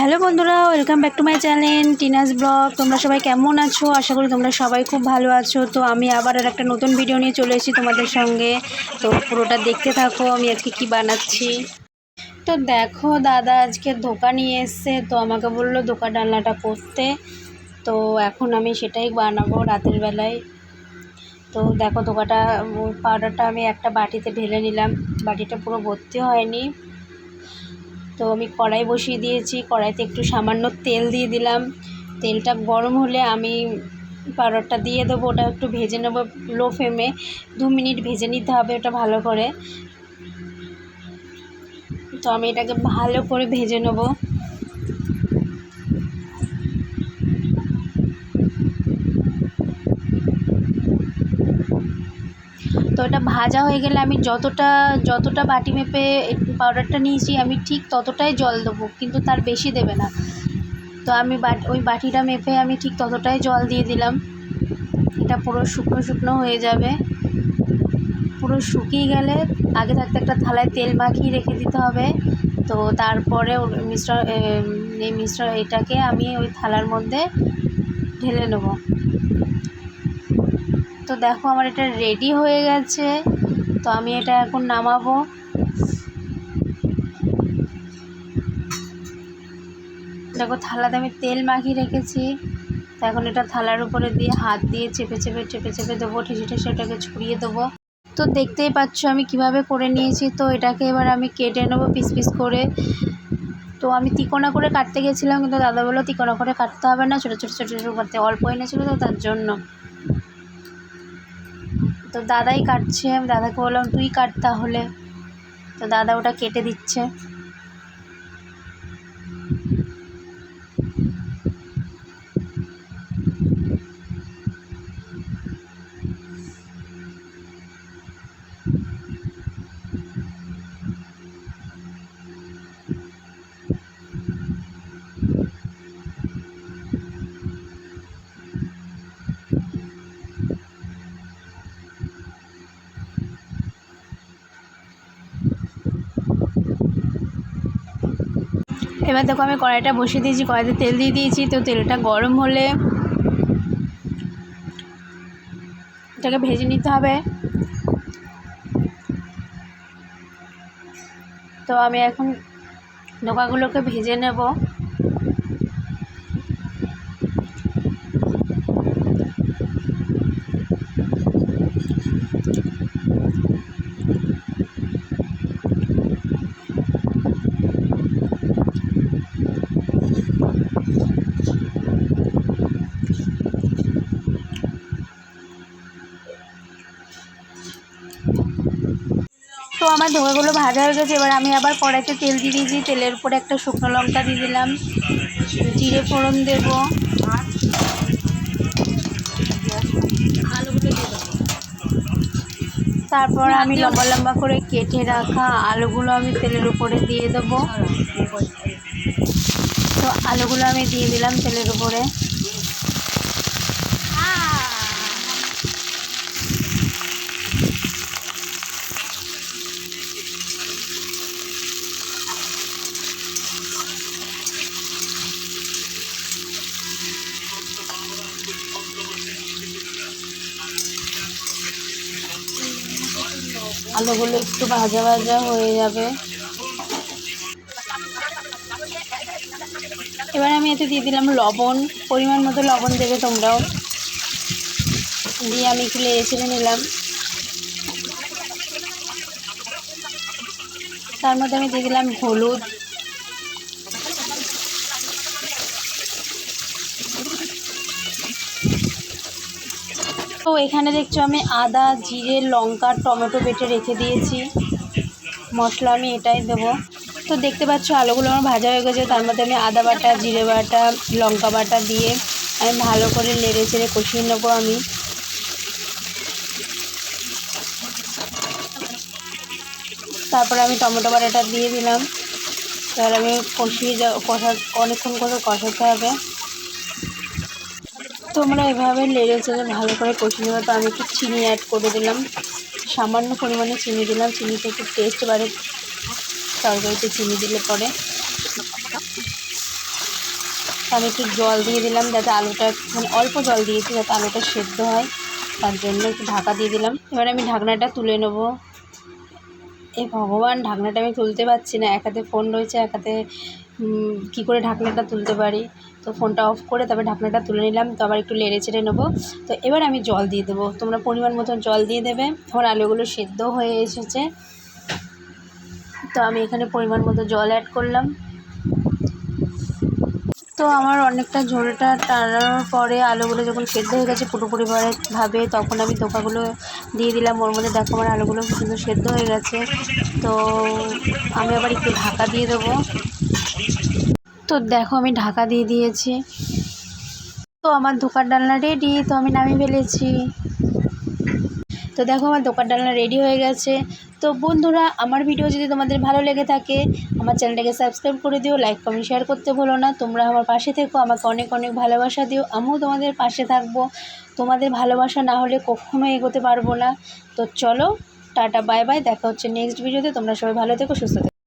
Hello বন্ধুরা welcome back to my channel Tina's blog তোমরা সবাই কেমন আছো? আশা করি তোমরা সবাই খুব ভালো আছো। তো আমি আবার আর একটা নতুন ভিডিও নিয়ে চলে এসেছি তোমাদের সঙ্গে। তো পুরোটা দেখতে থাকো, আমি আজকে কি বানাচ্ছি। তো দেখো, দাদা আজকে ধোকা নিয়ে এসছে। তো আমাকে বলল ধোকা ডালনাটা করতে। তো এখন আমি সেটাই বানাবো রাতের বেলায়। তো দেখো ধোকাটা পাউডারটা আমি একটা বাটিতে ঢেলে নিলাম। বাটিটা পুরো ভর্তি হয়নি। তো আমি কড়াই বসিয়ে দিয়েছি। কড়াইতে একটু সামান্য তেল দিয়ে দিলাম। তেলটা গরম হলে আমি পাউডারটা দিয়ে দেবো। ওটা একটু ভেজে নেব লো ফ্লেমে। দু মিনিট ভেজে নিতে হবে ওটা ভালো করে। তো আমি এটাকে ভালো করে ভেজে নেব। এটা ভাজা হয়ে গেলে আমি যতটা যতটা বাটি মেপে পাউডারটা নিয়েছি, আমি ঠিক ততটাই জল দেবো, কিন্তু তার বেশি দেবে না। তো আমি বাট, ওই বাটিটা মেপে আমি ঠিক ততটাই জল দিয়ে দিলাম। এটা পুরো শুকনো শুকনো হয়ে যাবে। পুরো শুকিয়ে গেলে আগে থাকতে একটা থালায় তেল মাখিয়ে রেখে দিতে হবে। তো তারপরে মিশ্র এই মিশ্র, এটাকে আমি ওই থালার মধ্যে ঢেলে নেব। তো দেখো আমার এটা রেডি হয়ে গেছে। তো আমি এটা এখন নামাবো। দেখো থালাতে আমি তেল মাখিয়ে রেখেছি। তো এখন এটা থালার উপরে দিয়ে হাত দিয়ে চেপে চেপে চেপে চেপে দেবো, ঠেসে ঠেসে ওটাকে ছড়িয়ে দেবো। তো দেখতেই পাচ্ছ আমি কীভাবে করে নিয়েছি। তো এটাকে এবার আমি কেটে নেব পিস পিস করে। তো আমি তিকোনা করে কাটতে গেছিলাম, কিন্তু দাদা বলল তিকোনা করে কাটতে হবে না, ছোটো ছোটো ছোটো ছোটো করতে। অল্প এনেছিলো তো তার জন্য। তো দাদাই কাটছে দাদাকে বললাম তুই কাট তাহলে। তো দাদা ওটা কেটে দিচ্ছে। এবার দেখো আমি কড়াইটা বসিয়ে দিয়েছি, কড়াইতে তেল দিয়ে দিয়েছি। তো তেলটা গরম হলে এটাকে ভেজে নিতে হবে। তো আমি এখন নৌকাগুলোকে ভেজে নেব। আমার ধোকাগুলো ভাজা হয়ে গেছে, এবার আমি আবার কড়াইতে তেল দিয়ে দিয়েছি। তেলের উপরে একটা শুকনো লঙ্কা দিয়ে দিলাম। জিরে ফোড়ন দেব। তারপর আমি লম্বা লম্বা করে কেটে রাখা আলুগুলো আমি তেলের উপরে দিয়ে দেবো। তো আলুগুলো আমি দিয়ে দিলাম তেলের উপরে। আলুগুলো একটু ভাজা ভাজা হয়ে যাবে। এবার আমি এতে দিয়ে দিলাম লবণ, পরিমাণ মতো লবণ দেবে তোমরাও। দিয়ে আমি একটু লেড়ে ছেড়ে নিলাম। তার মধ্যে আমি দিয়ে দিলাম হলুদ। তো এখানে দেখছ আমি আদা, জিরে, লঙ্কা, টমেটো বেটে রেখে দিয়েছি। মশলা আমি এটাই দেবো। তো দেখতে পাচ্ছ, আলুগুলো আমার ভাজা হয়ে গেছে। তার মধ্যে আমি আদা বাটা, জিরে বাটা, লঙ্কা বাটা দিয়ে আমি ভালো করে নেড়ে চেড়ে কষিয়ে নেব আমি। তারপরে আমি টমেটো বাটাটা দিয়ে দিলাম। এবার আমি কষিয়ে যা, কষা, অনেকক্ষণ করে কষাতে হবে। তোমরা এভাবে লেড়ে ভালো করে কষিয়ে নেবে। তো আমি একটু চিনি অ্যাড করে দিলাম। সামান্য পরিমাণে চিনি দিলাম। চিনিতে একটু টেস্ট বাড়ে। তরকারিতে চিনি দিলে পরে। আমি একটু জল দিয়ে দিলাম যাতে আলুটা মানে অল্প জল দিয়েছি যাতে আলুটা সেদ্ধ হয়। তার জন্য একটু ঢাকা দিয়ে দিলাম। এবার আমি ঢাকনাটা তুলে নেব। এ ভগবান, ঢাকনাটা আমি তুলতে পারছি না। এক হাতে ফোন রয়েছে, এক হাতে কী করে ঢাকনাটা তুলতে পারি? তো ফোনটা অফ করে তবে ঢাকনাটা তুলে নিলাম, তো আবার একটু লেড়ে চেড়ে নেব। তো এবার আমি জল দিয়ে দেবো। তোমরা পরিমাণ মতন জল দিয়ে দেবে। আমার আলুগুলো সেদ্ধ হয়ে এসেছে। তো আমি এখানে পরিমাণ মতো জল অ্যাড করলাম। তো আমার অনেকটা ঝোলটা টানানোর পরে আলুগুলো যখন সেদ্ধ হয়ে গেছে পুরোপুরি ভাবে তখন আমি ধোকাগুলো দিয়ে দিলাম। ওর মধ্যে দেখো আমার আলুগুলো সুন্দর সেদ্ধ হয়ে গেছে। তো আমি আবার একটু ঢাকা দিয়ে দেবো। তো দেখো আমি ঢাকা দিয়ে দিয়েছি। তো আমার দোকান ডালনা রেডি তো আমি নামিয়ে ফেলেছি। তো দেখো আমার দোকান ডালনা রেডি হয়ে গেছে। তো বন্ধুরা, আমার ভিডিও যদি তোমাদের ভালো লেগে থাকে, আমার চ্যানেলটাকে সাবস্ক্রাইব করে দিও লাইক কমেন্ট শেয়ার করতে ভুলো না। তোমরা আমার পাশে থেকো, আমাকে অনেক অনেক ভালোবাসা দিও। আমিও তোমাদের পাশে থাকব। তোমাদের ভালোবাসা না হলে কখনো এগোতে পারব না। তো চলো, টাটা বাই বাই দেখা হচ্ছে নেক্সট ভিডিওতে তোমরা সবাই ভালো থেকো, সুস্থ থেকো।